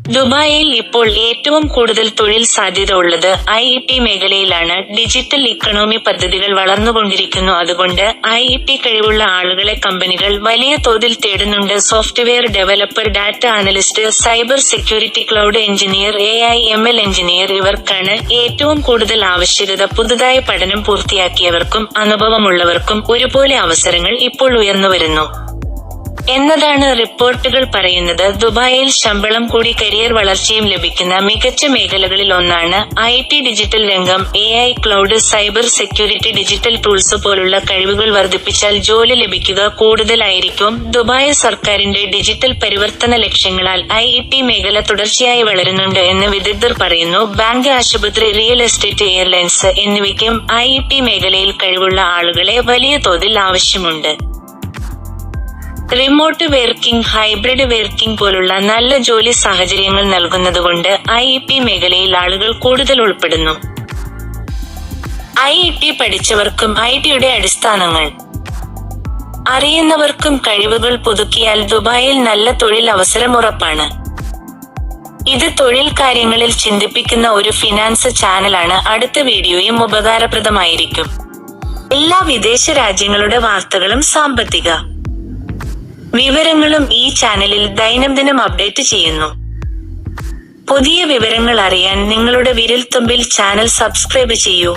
ദുബായിൽ ഇപ്പോൾ ഏറ്റവും കൂടുതൽ തൊഴിൽ സാധ്യത ഉള്ളത് ഐ ഇ ടി മേഖലയിലാണ്. ഡിജിറ്റൽ ഇക്കണോമി പദ്ധതികൾ വളർന്നുകൊണ്ടിരിക്കുന്നു. അതുകൊണ്ട് ഐ ഇ ടി കഴിവുള്ള ആളുകളെ കമ്പനികൾ വലിയ തോതിൽ തേടുന്നുണ്ട്. Software developer data analyst cyber security cloud engineer A I M L engineer ഇവർക്കാണ് ഏറ്റവും കൂടുതൽ ആവശ്യകത. പുതുതായി പഠനം പൂർത്തിയാക്കിയവർക്കും അനുഭവമുള്ളവർക്കും ഒരുപോലെ അവസരങ്ങൾ ഇപ്പോൾ ഉയർന്നുവരുന്നു എന്നതാണ് റിപ്പോർട്ടുകൾ പറയുന്നത്. ദുബായിൽ ശമ്പളം കൂടി കരിയർ വളർച്ചയും ലഭിക്കുന്ന മികച്ച മേഖലകളിൽ ഒന്നാണ് ഐ ടി ഡിജിറ്റൽ രംഗം. A I cloud cyber security digital tools പോലുള്ള കഴിവുകൾ വർദ്ധിപ്പിച്ചാൽ ജോലി ലഭിക്കുക കൂടുതലായിരിക്കും. ദുബായ് സർക്കാരിന്റെ ഡിജിറ്റൽ പരിവർത്തന ലക്ഷ്യങ്ങളാൽ ഐ ടി മേഖല തുടർച്ചയായി വളരുന്നുണ്ട് എന്ന് വിദഗ്ധർ പറയുന്നു. ബാങ്ക് ആശുപത്രി റിയൽ എസ്റ്റേറ്റ് എയർലൈൻസ് എന്നിവയ്ക്കും ഐ ടി മേഖലയിൽ കഴിവുള്ള ആളുകളെ വലിയ തോതിൽ ആവശ്യമുണ്ട്. റിമോട്ട് വർക്കിംഗ് ഹൈബ്രിഡ് വർക്കിംഗ് പോലുള്ള നല്ല ജോലി സാഹചര്യങ്ങൾ നൽകുന്നതുകൊണ്ട് ഐ ഇ പി മേഖലയിൽ ആളുകൾ കൂടുതൽ ഉൾപ്പെടുന്നു. ഐ ഇ ടി പഠിച്ചവർക്കും ഐ ടിയുടെ അടിസ്ഥാനങ്ങൾ. അറിയുന്നവർക്കും കഴിവുകൾ പുതുക്കിയാൽ ദുബായിൽ നല്ല തൊഴിൽ അവസരം ഉറപ്പാണ്. ഇത് തൊഴിൽ കാര്യങ്ങളിൽ ചിന്തിപ്പിക്കുന്ന ഒരു ഫിനാൻസ് ചാനലാണ് അടുത്ത വീഡിയോയും ഉപകാരപ്രദമായിരിക്കും. എല്ലാ വിദേശ രാജ്യങ്ങളുടെ വാർത്തകളും സാമ്പത്തിക വിവരങ്ങളും ഈ ചാനലിൽ ദൈനംദിനം അപ്ഡേറ്റ് ചെയ്യുന്നു. പുതിയ വിവരങ്ങൾ അറിയാൻ നിങ്ങളുടെ വിരൽത്തുമ്പിൽ ചാനൽ സബ്സ്ക്രൈബ് ചെയ്യൂ.